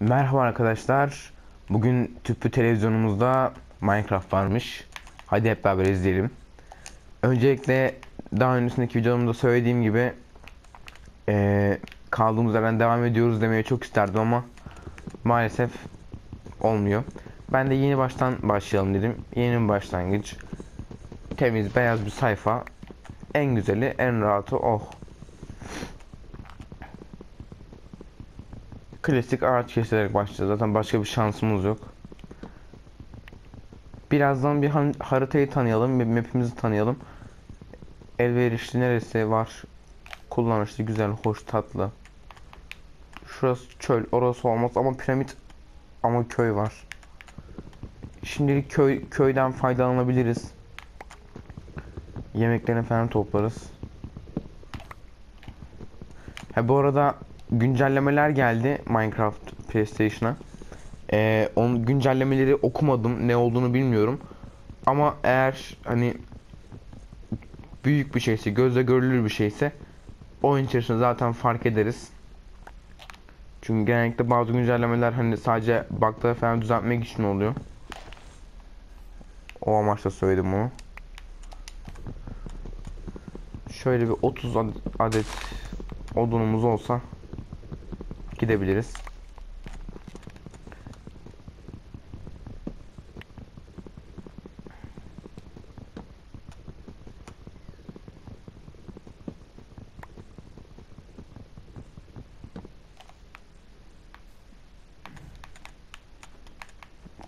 Merhaba arkadaşlar. Bugün tüplü televizyonumuzda Minecraft varmış. Hadi hep beraber izleyelim. Öncelikle daha öncesindeki videomda söylediğim gibi eee, kaldığımız yerden devam ediyoruz demeye çok isterdim ama maalesef olmuyor. Ben de yeni baştan başlayalım dedim. Yeni bir başlangıç. Temiz beyaz bir sayfa. En güzeli, en rahatı oh. Klasik ağaç kesilerek başlayacağız. Zaten başka bir şansımız yok. Birazdan bir haritayı tanıyalım, map'imizi tanıyalım. Elverişli neresi var? Kullanışlı, güzel, hoş, tatlı. Şurası çöl, orası olmaz ama piramit ama köy var. Şimdilik köy köyden faydalanabiliriz. Yemeklerini falan toplarız. Ha bu arada güncellemeler geldi Minecraft PlayStation'a. Ee, onun güncellemeleri okumadım. Ne olduğunu bilmiyorum. Ama eğer hani büyük bir şeyse, gözle görülür bir şeyse oyun içerisinde zaten fark ederiz. Çünkü genellikle bazı güncellemeler hani sadece bug'ları falan düzeltmek için oluyor. O amaçla söyledim bunu. Şöyle bir 30 ad- adet odunumuz olsa gidebiliriz.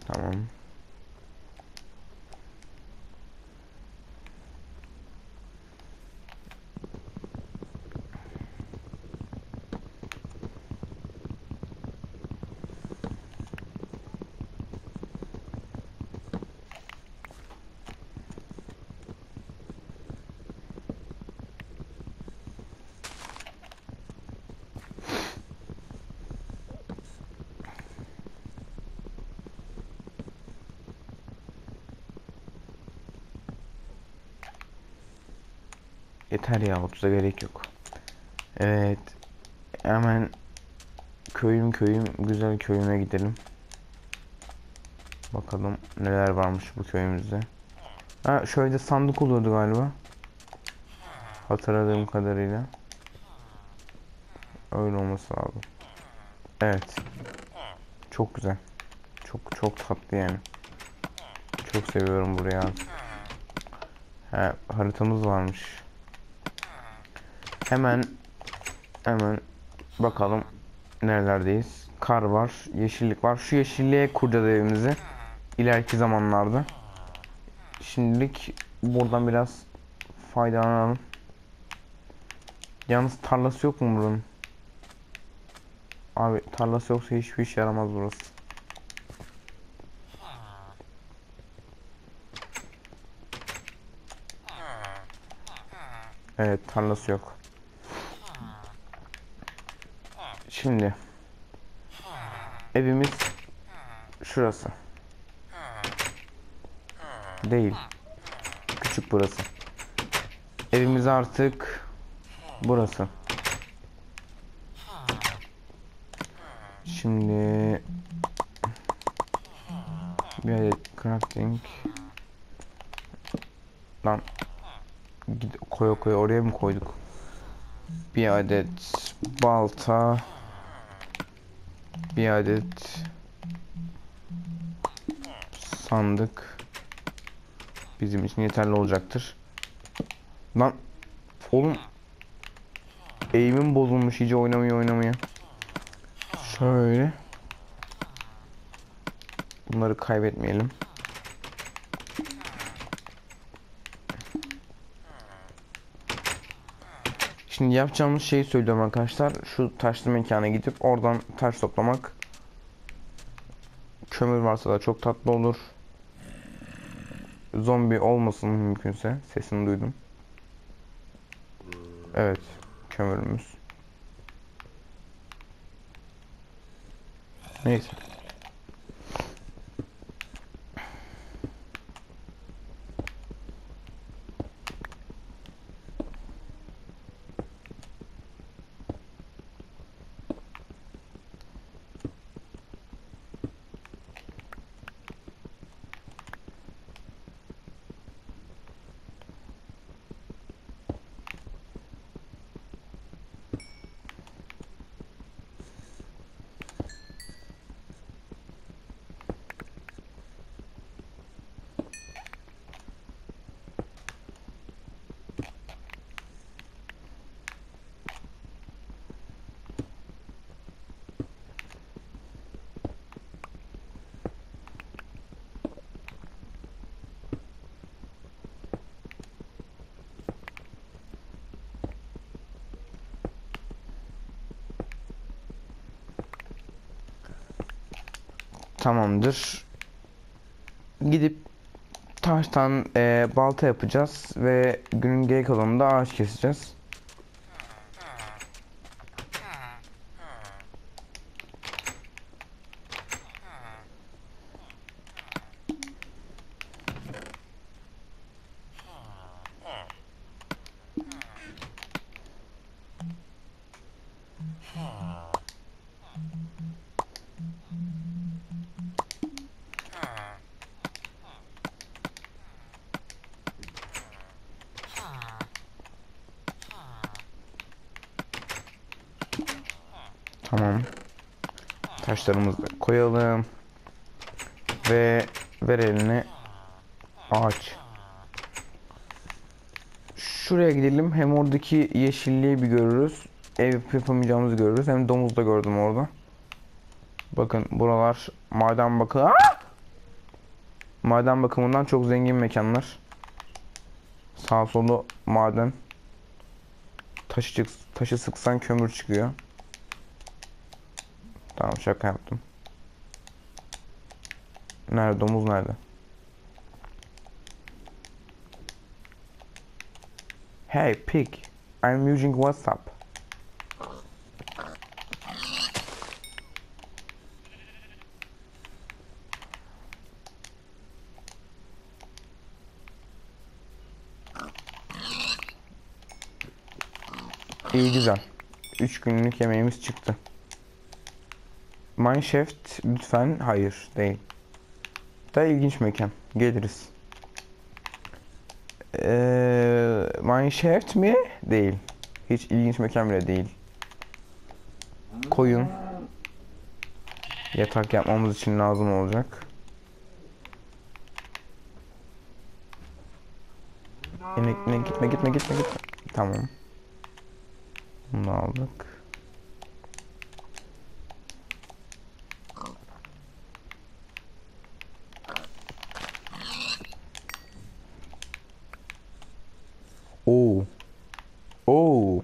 Tamam. Yeter ya 30'a gerek yok. Evet. Hemen köyüm köyüm güzel köyüme gidelim. Bakalım neler varmış bu köyümüzde. Ha şöyle sandık oluyordu galiba. Hatırladığım kadarıyla. Öyle olması lazım. Evet. Çok güzel. Çok çok tatlı yani. Çok seviyorum burayı. Ha, haritamız varmış. Hemen hemen bakalım nerelerdeyiz. Kar var, yeşillik var. Şu yeşilliğe kuracağız evimizi. İleriki zamanlarda. Şimdilik buradan biraz faydalanalım. Yalnız tarlası yok mu buranın? Abi tarlası yoksa hiçbir işe yaramaz burası. Evet tarlası yok. Şimdi evimiz şurası. Değil. Küçük burası. Evimiz artık burası. Şimdi bir adet crafting lan koya koya oraya mı koyduk? Bir adet balta bir adet sandık bizim için yeterli olacaktır. Lan oğlum eğimim bozulmuş iyice oynamaya oynamaya. Şöyle bunları kaybetmeyelim. Şimdi yapacağımız şeyi söylüyorum arkadaşlar. Şu taşlı mekana gidip oradan taş toplamak. Kömür varsa da çok tatlı olur. Zombi olmasın mümkünse. Sesini duydum. Evet. Kömürümüz. Neyse. Tamamdır. Gidip taştan e, balta yapacağız ve günün geri kalanında ağaç keseceğiz. Taşlarımızı da koyalım. Ve ver eline ağaç. Şuraya gidelim. Hem oradaki yeşilliği bir görürüz. Ev yapamayacağımızı görürüz. Hem domuz da gördüm orada. Bakın buralar maden bakı. Maden bakımından çok zengin mekanlar. Sağ solu maden. Taşı, taşı sıksan kömür çıkıyor. Tamam şaka yaptım. Nerede domuz nerede? Hey pig, I'm using WhatsApp. İyi güzel. 3 günlük yemeğimiz çıktı. Mineshaft lütfen hayır değil. Da ilginç mekan. Geliriz. Ee, Mineshaft mi? Değil. Hiç ilginç mekan bile değil. Koyun. Yatak yapmamız için lazım olacak. Yine, yine gitme gitme gitme gitme. Tamam. Bunu aldık. Oo. Oo.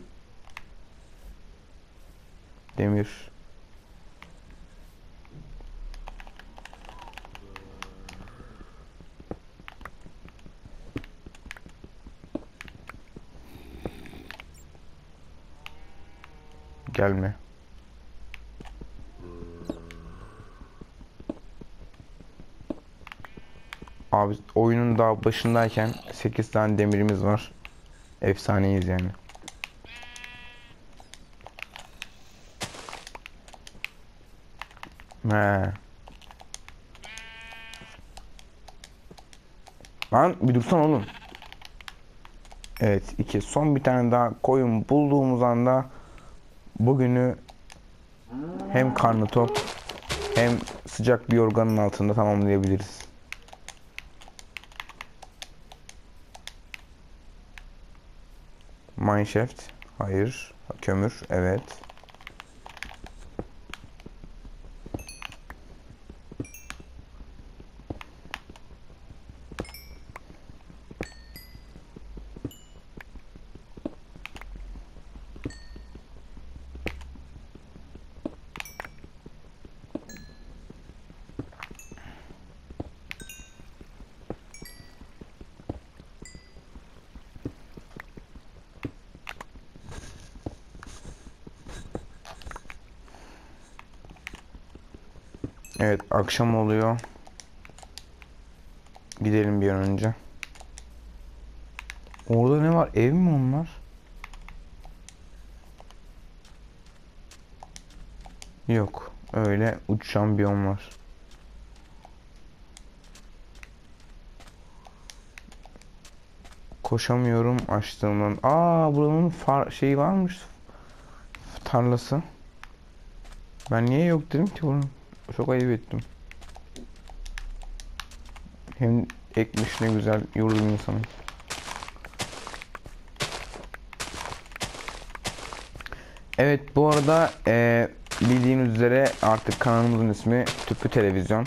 Demir. Gelme. Abi oyunun daha başındayken 8 tane demirimiz var. Efsaneyiz yani. He. Lan bir dursan oğlum. Evet iki. Son bir tane daha koyun bulduğumuz anda bugünü hem karnı tok hem sıcak bir yorganın altında tamamlayabiliriz. Mineshaft. Hayır. Kömür. Evet. Evet akşam oluyor. Gidelim bir an önce. Orada ne var? Ev mi onlar? Yok. Öyle uçan biyom var. Koşamıyorum açtığımdan. Aa buranın far şeyi varmış. Tarlası. Ben niye yok dedim ki bunun? Çok ayıp ettim. Hem ekmiş ne güzel yurdum insanı. Evet bu arada e, bildiğiniz üzere artık kanalımızın ismi Tüplü Televizyon.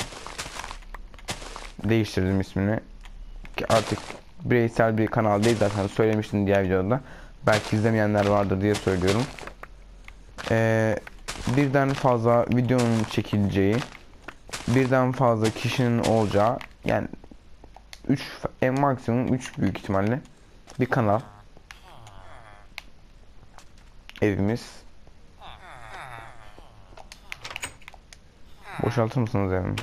Değiştirdim ismini. Ki Artık bireysel bir kanal değil zaten söylemiştim diğer videoda. Belki izlemeyenler vardır diye söylüyorum. Eee birden fazla videonun çekileceği birden fazla kişinin olacağı yani 3 en maksimum 3 büyük ihtimalle bir kanal evimiz boşaltır mısınız evimi?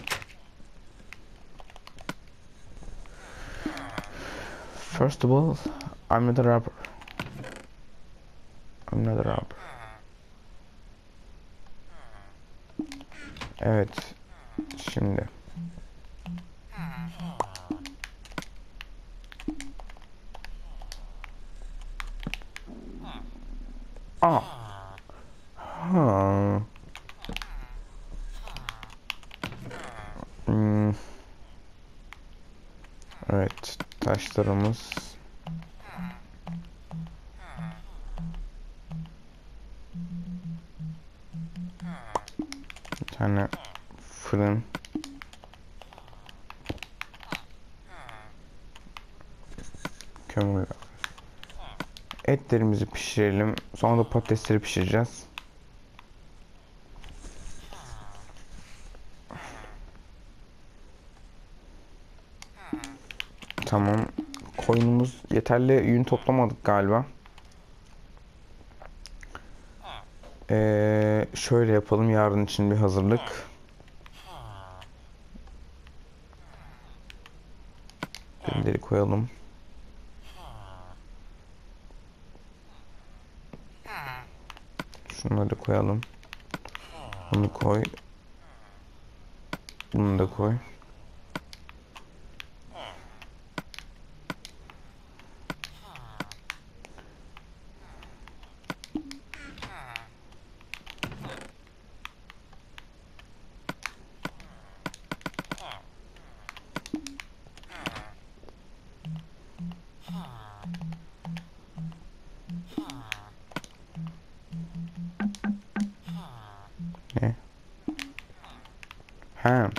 First of all, I'm not a rapper. I'm not a rapper. Evet. Şimdi. Aa. Ha. Hmm. Evet, taşlarımız. Bir tane fırın. Kömür. Etlerimizi pişirelim. Sonra da patatesleri pişireceğiz. Tamam. Koyunumuz yeterli yün toplamadık galiba. Ee, şöyle yapalım yarın için bir hazırlık. Ürünleri koyalım. He.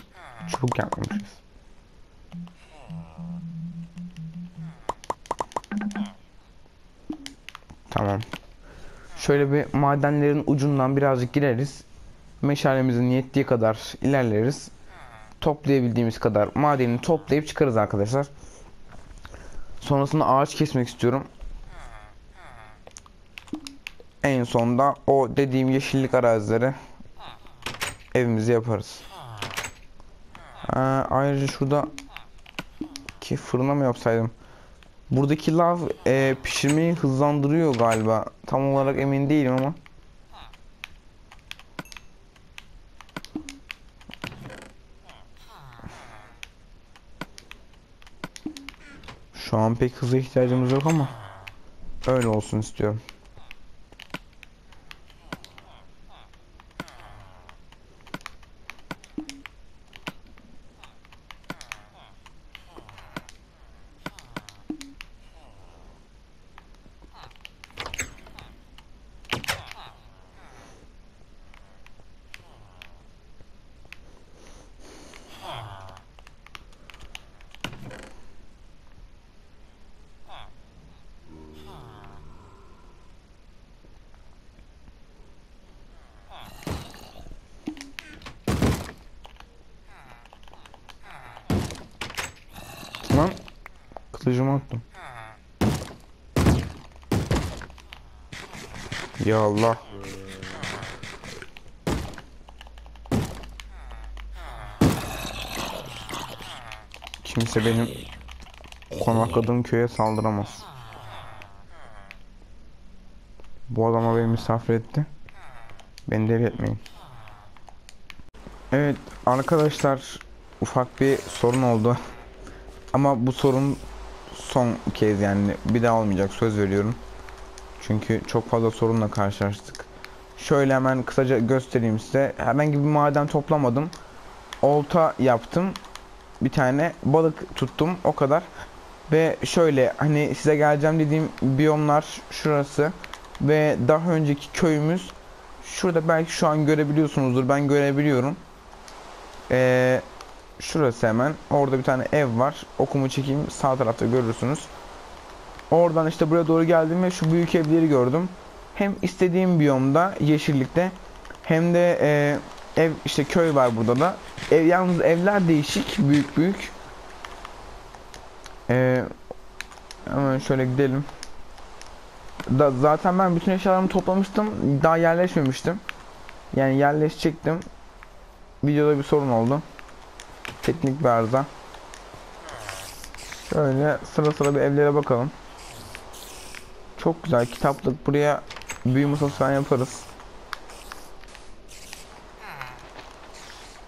Çubuk yapmamışız. Tamam. Şöyle bir madenlerin ucundan birazcık gireriz. Meşalemizin yettiği kadar ilerleriz. Toplayabildiğimiz kadar madeni toplayıp çıkarız arkadaşlar. Sonrasında ağaç kesmek istiyorum. En sonda o dediğim yeşillik arazileri evimizi yaparız. Ayrıca şurada ki fırına mı yapsaydım? Buradaki lav e, pişirmeyi hızlandırıyor galiba. Tam olarak emin değilim ama. Şu an pek hıza ihtiyacımız yok ama öyle olsun istiyorum. Lan kılıcımı attım. Ya Allah. Kimse benim konakladığım köye saldıramaz. Bu adama beni misafir etti. Beni deli etmeyin. Evet arkadaşlar ufak bir sorun oldu. Ama bu sorun son kez yani bir daha olmayacak söz veriyorum. Çünkü çok fazla sorunla karşılaştık. Şöyle hemen kısaca göstereyim size. Herhangi bir maden toplamadım. Olta yaptım. Bir tane balık tuttum o kadar. Ve şöyle hani size geleceğim dediğim biyomlar şurası. Ve daha önceki köyümüz şurada belki şu an görebiliyorsunuzdur. Ben görebiliyorum. Eee Şurası hemen. Orada bir tane ev var. Okumu çekeyim. Sağ tarafta görürsünüz. Oradan işte buraya doğru geldim ve şu büyük evleri gördüm. Hem istediğim biyomda, yeşillikte hem de e, ev işte köy var burada da. Ev yalnız evler değişik, büyük büyük. Ee, hemen şöyle gidelim. Da, zaten ben bütün eşyalarımı toplamıştım. Daha yerleşmemiştim. Yani yerleşecektim. Videoda bir sorun oldu. Teknik bir arıza. Şöyle sıra sıra bir evlere bakalım. Çok güzel kitaplık. Buraya büyü masası falan yaparız.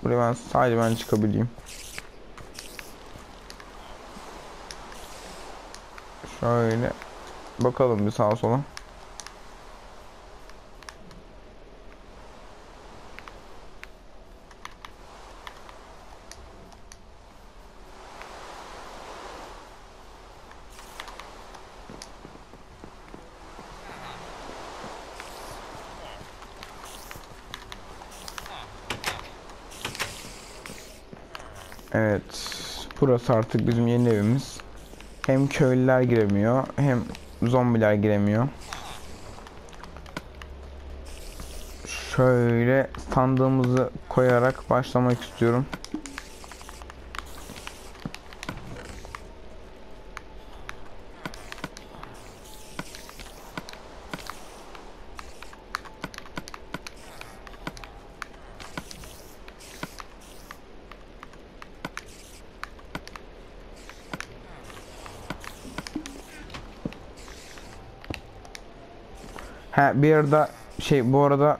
Buraya ben sadece ben çıkabileyim. Şöyle bakalım bir sağa sola. Evet. Burası artık bizim yeni evimiz. Hem köylüler giremiyor hem zombiler giremiyor. Şöyle sandığımızı koyarak başlamak istiyorum. Ha bir arada şey bu arada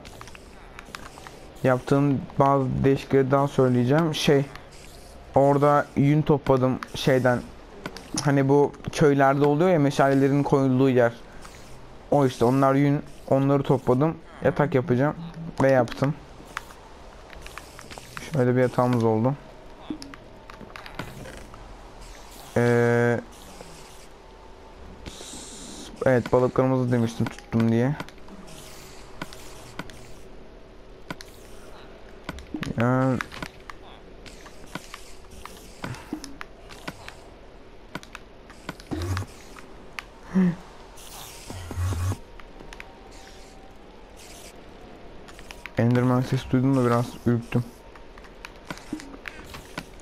yaptığım bazı değişiklikleri daha söyleyeceğim. Şey orada yün topladım şeyden. Hani bu köylerde oluyor ya meşalelerin koyulduğu yer. O işte onlar yün onları topladım. Yatak yapacağım ve yaptım. Şöyle bir yatağımız oldu. Ee, evet balıklarımızı demiştim tuttum diye. Ya Sesi duydum da biraz ürktüm.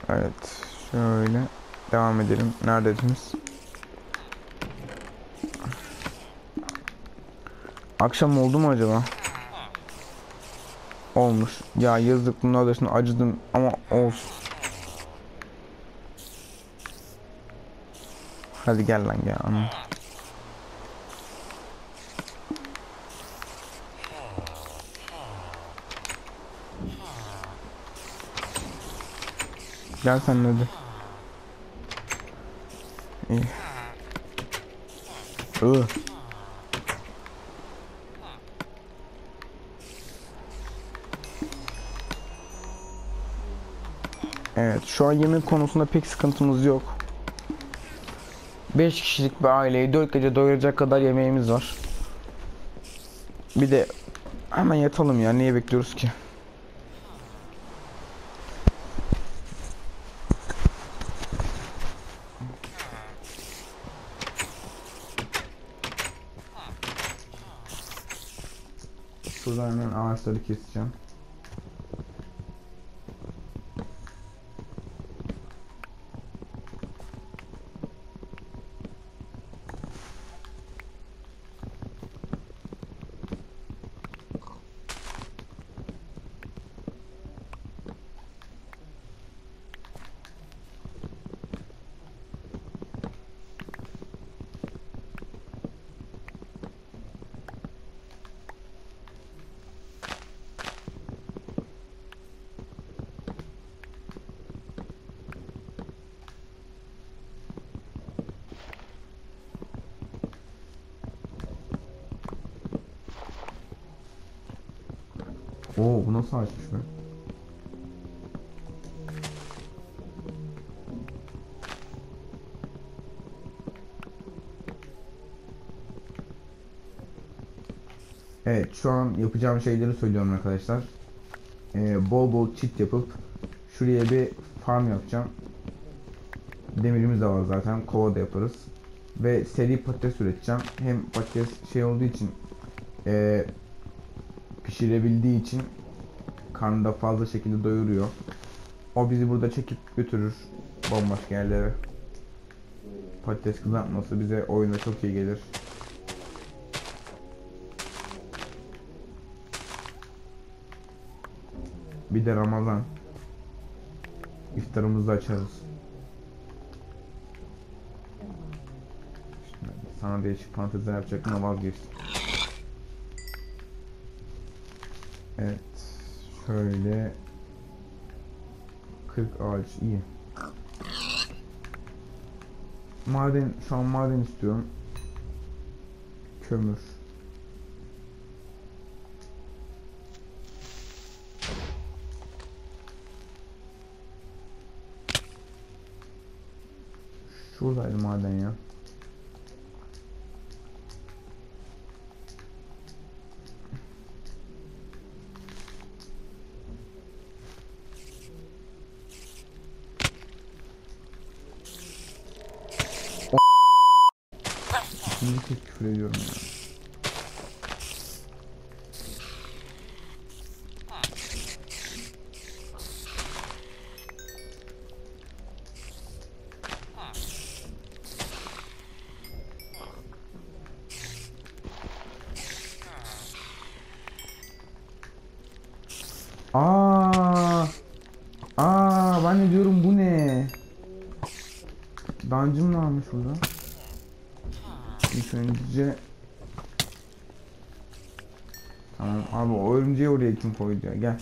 Evet, şöyle devam edelim. Neredesiniz? Akşam oldu mu acaba? Olmuş. Ya yazık bunun adresine acıdım ama olsun. Hadi gel lan gel. Anam. Gel sen hadi. İyi. Ugh. Evet şu an yemek konusunda pek sıkıntımız yok. 5 kişilik bir aileyi 4 gece doyuracak kadar yemeğimiz var. Bir de hemen yatalım ya niye bekliyoruz ki? Şuradan hemen ağaçları keseceğim. Oo bu nasıl açmış be? Evet şu an yapacağım şeyleri söylüyorum arkadaşlar. Ee, bol bol çit yapıp şuraya bir farm yapacağım. Demirimiz de var zaten. Kova da yaparız. Ve seri patates üreteceğim. Hem patates şey olduğu için ee, pişirebildiği için karnını da fazla şekilde doyuruyor. O bizi burada çekip götürür bambaşka yerlere. Patates kızartması bize oyunda çok iyi gelir. Bir de Ramazan. İftarımızı açarız. Sana değişik fanteziler yapacaktım ama vazgeçtim. Evet. Şöyle 40 ağaç iyi. Maden şu an maden istiyorum. Kömür. Şuradaydı maden ya. Burada? İlk önce Tamam abi o örümceği oraya kim koydu ya gel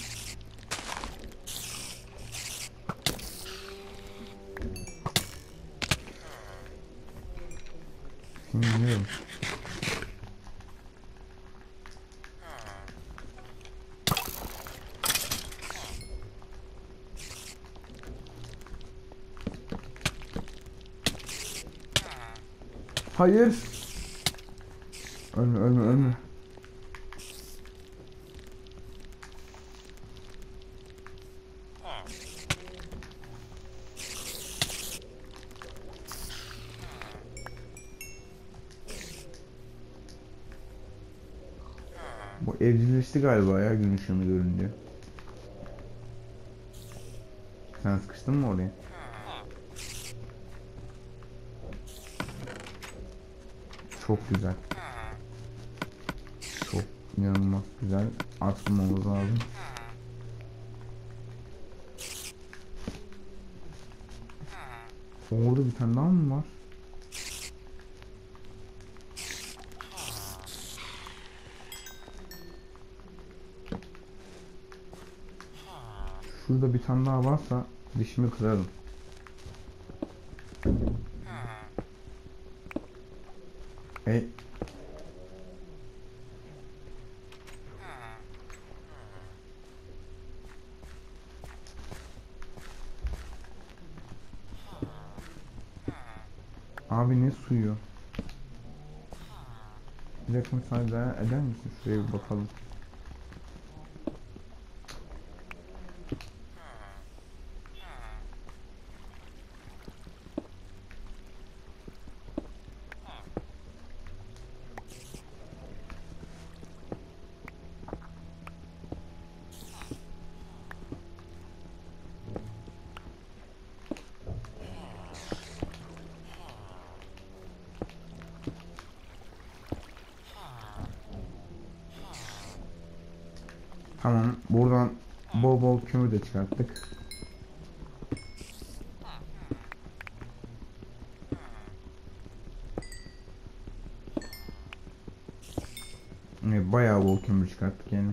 Hayır Ölme ölme ölme Bu evcilleşti galiba ya gün ışığını görünce. Sen sıkıştın mı oraya? Çok güzel. Çok inanılmaz güzel. Atmamız lazım. Orada bir tane daha mı var? Şurada bir tane daha varsa dişimi kırarım. Eder misin? Şuraya bir bakalım. Tamam. Buradan bol bol kömür de çıkarttık. Bayağı bol kömür çıkarttık yani.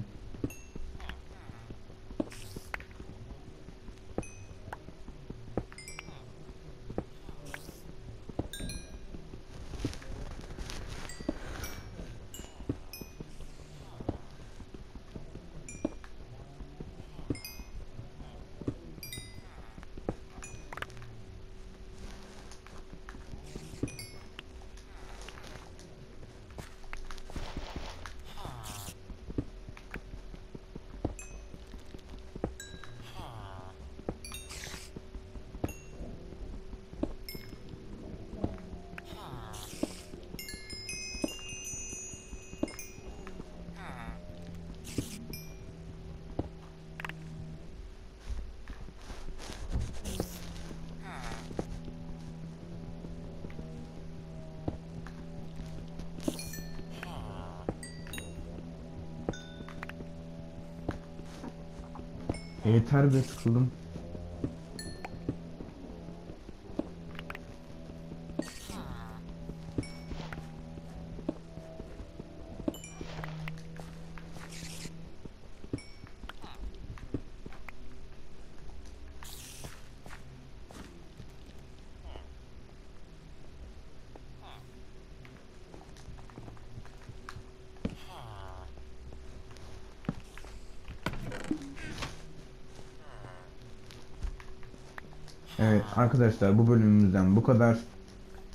Yeter be sıkıldım. Evet arkadaşlar bu bölümümüzden bu kadar.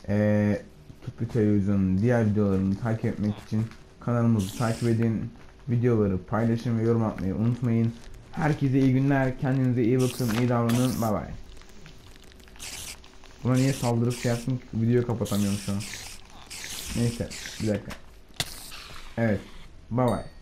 Ee, Tüplü Televizyon'un diğer videolarını takip etmek için kanalımızı takip edin. Videoları paylaşın ve yorum atmayı unutmayın. Herkese iyi günler. Kendinize iyi bakın. iyi davranın. Bay bay. Buna niye saldırıp şey yaptım? Videoyu kapatamıyorum şu an. Neyse bir dakika. Evet. Bay bay.